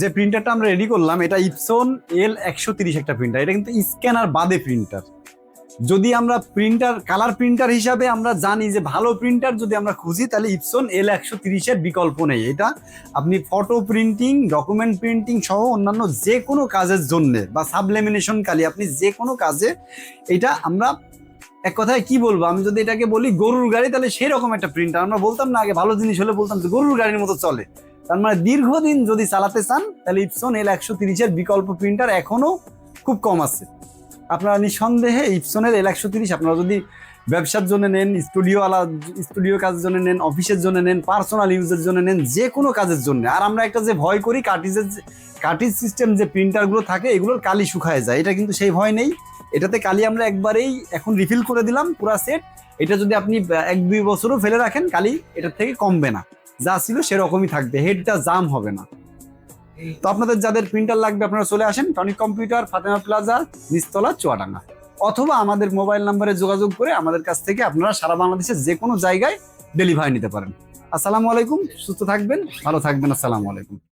যে প্রিন্টারটা আমরা রেডি করলাম, এটা ইপসন এল একশো তিরিশ একটা প্রিন্টার এটা কিন্তু স্ক্যানার বাদে প্রিন্টার যদি আমরা প্রিন্টার কালার প্রিন্টার হিসাবে আমরা জানি যে ভালো প্রিন্টার যদি আমরা খুঁজি, তাহলে ইপসন এল একশো তিরিশের বিকল্প নেই। এটা আপনি ফটো প্রিন্টিং ডকুমেন্ট প্রিন্টিং সহ অন্যান্য যে কোনো কাজের জন্য বা সাবলেমিনেশন কালি আপনি যে কোনো কাজে এটা আমরা এক কথায় কি বলব? আমি যদি এটাকে বলি গরুর গাড়ি, তাহলে সেরকম একটা প্রিন্টার আমরা বলতাম না, আগে ভালো জিনিস হলে বলতাম যে গরুর গাড়ির মতো চলে। তার মানে দীর্ঘদিন যদি চালাতে চান, তাহলে ইপসন এল একশো তিরিশের বিকল্প প্রিন্টার এখনও খুব কম আছে। আপনারা নিঃসন্দেহে ইপসনের এল একশো তিরিশ, আপনারা যদি ব্যবসার জন্য নেন স্টুডিও আলা স্টুডিও কাজের জন্য নেন, অফিসের জন্য নেন পার্সোনাল ইউজের জন্য নেন, যে কোনো কাজের জন্য। আর আমরা একটা যে ভয় করি কার্টিজের যে- কার্টিজ সিস্টেম যে প্রিন্টারগুলো থাকে, এগুলোর কালি শুকায় যায়। এটা কিন্তু সেই ভয় নেই। এটাতে কালি আমরা একবারেই এখন রিফিল করে দিলাম, পুরা সেট এটা যদি আপনি এক দুই বছরও ফেলে রাখেন, কালি এটার থেকে কমবে না। যা ছিল সেরকমই থাকবে হেডটা জাম হবে না। তো আপনাদের যাদের প্রিন্টার লাগবে, আপনারা চলে আসেন Tonic computer Fatema plaza Nistala Chuadanga. অথবা আমাদের মোবাইল নাম্বারে যোগাযোগ করে আমাদের কাছ থেকে আপনারা সারা বাংলাদেশের যে কোনো জায়গায় ডেলিভারি নিতে পারেন। আসসালামু আলাইকুম, সুস্থ থাকবেন, ভালো থাকবেন, আসসালামু আলাইকুম।